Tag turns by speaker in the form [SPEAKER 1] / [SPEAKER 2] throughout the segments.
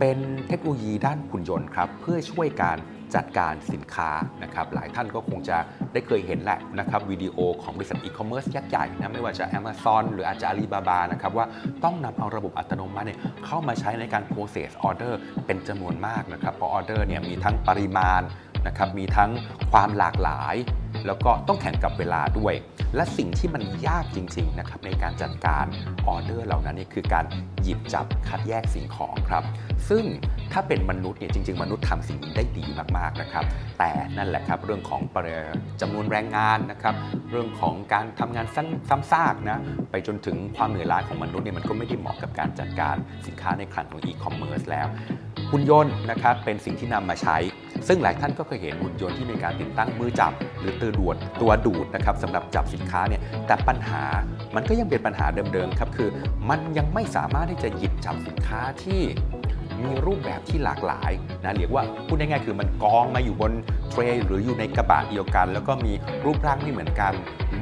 [SPEAKER 1] เป็นเทคโนโลยีด้านหุ่นยนต์ครับเพื่อช่วยการจัดการสินค้านะครับหลายท่านก็คงจะได้เคยเห็นแหละนะครับวิดีโอของบริษัทอีคอมเมิร์ซยักษ์ใหญ่นะไม่ว่าจะ Amazon หรืออาจจะ Alibaba นะครับว่าต้องนำเอาระบบอัตโนมัติเนี่ยเข้ามาใช้ในการ process order เป็นจำนวนมากนะครับเพราะออเดอร์เนี่ยมีทั้งปริมาณ นะครับมีทั้งความหลากหลาย แล้วก็ต้องแข่งกับเวลาด้วย และสิ่งที่มันยากจริงๆนะครับในการจัดการออเดอร์เหล่านั้นนี่คือการหยิบจับคัดแยกสิ่งของครับ ซึ่งถ้าเป็นมนุษย์เนี่ยจริง ๆ มนุษย์ทำสิ่งนี้ได้ดีมากๆนะครับ แต่นั่นแหละครับเรื่องของปริจำนวนแรงงานนะครับ เรื่องของการทำงานซ้ำซ้ำซากนะไปจนถึงความเหนื่อยล้าของมนุษย์เนี่ยมันก็ไม่ได้เหมาะกับการจัดการสินค้าในคลังของอีคอมเมิร์ซแล้วหุ่นยนต์นะครับเป็นสิ่งที่นำมาใช้ ซึ่งหลายท่านก็เคยเห็นหุ่นยนต์ที่มีการติดตั้งมือจับ หรือตัวดูดตัวดูดนะครับสำหรับจับสินค้าเนี่ยแต่ปัญหามันก็ยังเป็นปัญหาเดิมๆครับคือ มันยังไม่สามารถที่จะหยิบจับสินค้าที่ มีรูปแบบที่หลากหลายนะเรียกว่าพูดง่ายๆคือมันกองมาอยู่บนเทรย์หรืออยู่ในกระบะเดียวกัน แล้วก็มีรูปร่างไม่เหมือนกัน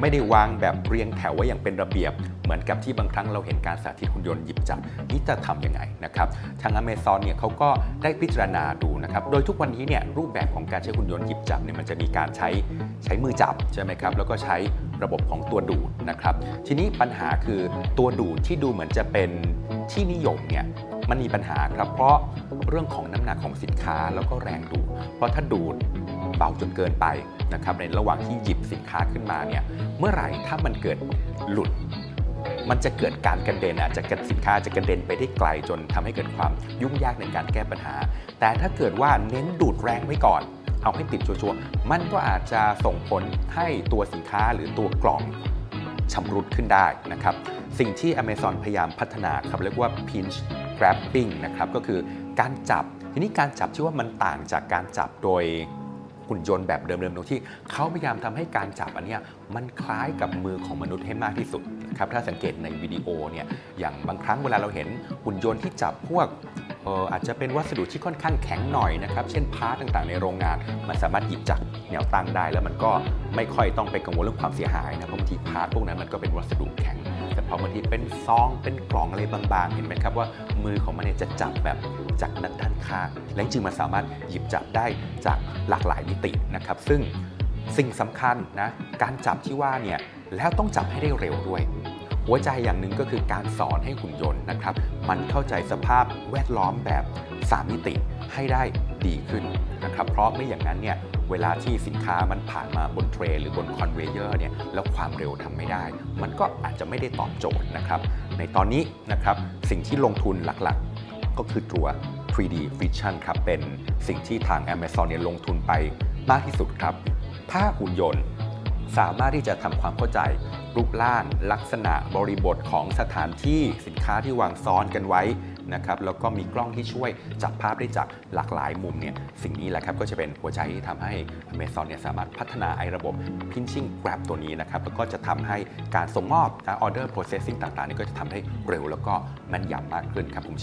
[SPEAKER 1] ไม่ได้วางแบบเรียงแถวไว้อย่างเป็นระเบียบ เหมือนกับที่บางครั้งเราเห็นการสาธิตหุ่นยนต์หยิบจับนี่จะทำยังไงนะครับทางอเมซอนเนี่ยเขาก็ได้พิจารณาดูนะครับโดยทุกวันนี้เนี่ยรูปแบบของการใช้หุ่นยนต์หยิบจับเนี่ยมันจะมีการใช้ใช้มือจับใช่ไหมครับแล้วก็ใช้ระบบของตัวดูดนะครับทีนี้ปัญหาคือตัวดูดที่ดูเหมือนจะเป็นที่นิยมเนี่ย มันมีปัญหาครับ เพราะเรื่องของน้ำหนักของสินค้าแล้วก็แรงดูด เพราะถ้าดูดเบาจนเกินไปนะครับในระหว่างที่หยิบสินค้าขึ้นมาเนี่ยเมื่อไหร่ถ้ามันเกิดหลุด มันจะเกิดการกระเด็นอาจจะกระสินค้าจะกระเด็นไปได้ไกลจนทำให้เกิดความยุ่งยากในการแก้ปัญหา แต่ถ้าเกิดว่าเน้นดูดแรงไว้ก่อน เอาให้ติดชัวร์ๆมันก็อาจจะส่งผลให้ตัวสินค้าหรือตัวกล่องชำรุดขึ้นได้นะครับสิ่งที่ Amazon พยายามพัฒนาครับเรียกว่า pinch grabbing นะครับก็คือการจับ ทีนี้การจับที่ว่ามันต่างจากการจับโดยหุ่นยนต์แบบเดิมๆตรงที่เขาพยายามทำให้การจับอันนี้มันคล้ายกับมือของมนุษย์ให้มากที่สุดครับถ้าสังเกตในวิดีโอเนี่ยอย่างบางครั้งเวลาเราเห็นหุ่นยนต์ที่จับพวกอาจจะเป็นวัสดุที่ค่อนข้างแข็งหน่อยนะครับ เช่นพาร์ทต่างๆในโรงงาน มันสามารถหยิบจากแนวตั้งได้ แล้วมันก็ไม่ค่อยต้องไปกังวลเรื่องความเสียหายนะเพราะบางทีพาร์ทพวกนั้นมันก็เป็นวัสดุแข็ง แต่พอบางทีเป็นซองเป็นกล่องอะไรบางๆ เห็นไหมครับว่ามือของมันเนี่ยจะจับแบบจากด้านด้านข้างและจริงๆมันสามารถหยิบจับได้จากหลากหลายมิตินะครับ ซึ่งสิ่งสำคัญนะการจับที่ว่าเนี่ยแล้วต้องจับให้ได้เร็วด้วย หัวใจอย่างหนึ่งก็คือการสอนให้หุ่นยนต์นะครับ มันเข้าใจสภาพแวดล้อมแบบ 3 มิติให้ได้ดีขึ้นนะครับ เพราะไม่อย่างนั้นเนี่ยเวลาที่สินค้ามันผ่านมาบนเทรลหรือบนคอนเวเยอร์เนี่ยแล้วความเร็วทำไม่ได้ มันก็อาจจะไม่ได้ตอบโจทย์นะครับ ในตอนนี้นะครับสิ่งที่ลงทุนหลักๆ ก็คือตัว 3D Vision ครับเป็นสิ่งที่ทาง Amazon เนี่ยลงทุนไปมากที่สุดครับ ถ้าหุ่นยนต์ สามารถที่จะทำความเข้าใจรูปร่างลักษณะบริบทของสถานที่สินค้าที่วางซ้อนกันไว้นะครับแล้วก็มีกล้องที่ช่วยจับภาพได้จากหลากหลายมุมเนี่ยสิ่งนี้แหละครับก็จะเป็นหัวใจที่ทำให้ Amazon เนี่ยสามารถพัฒนาไอ้ระบบ pinching grab ตัวนี้นะครับแล้วก็จะทำให้การส่งมอบนะ order processing ต่างๆนี่ก็จะทำได้เร็วแล้วก็แม่นยำมากขึ้นครับผม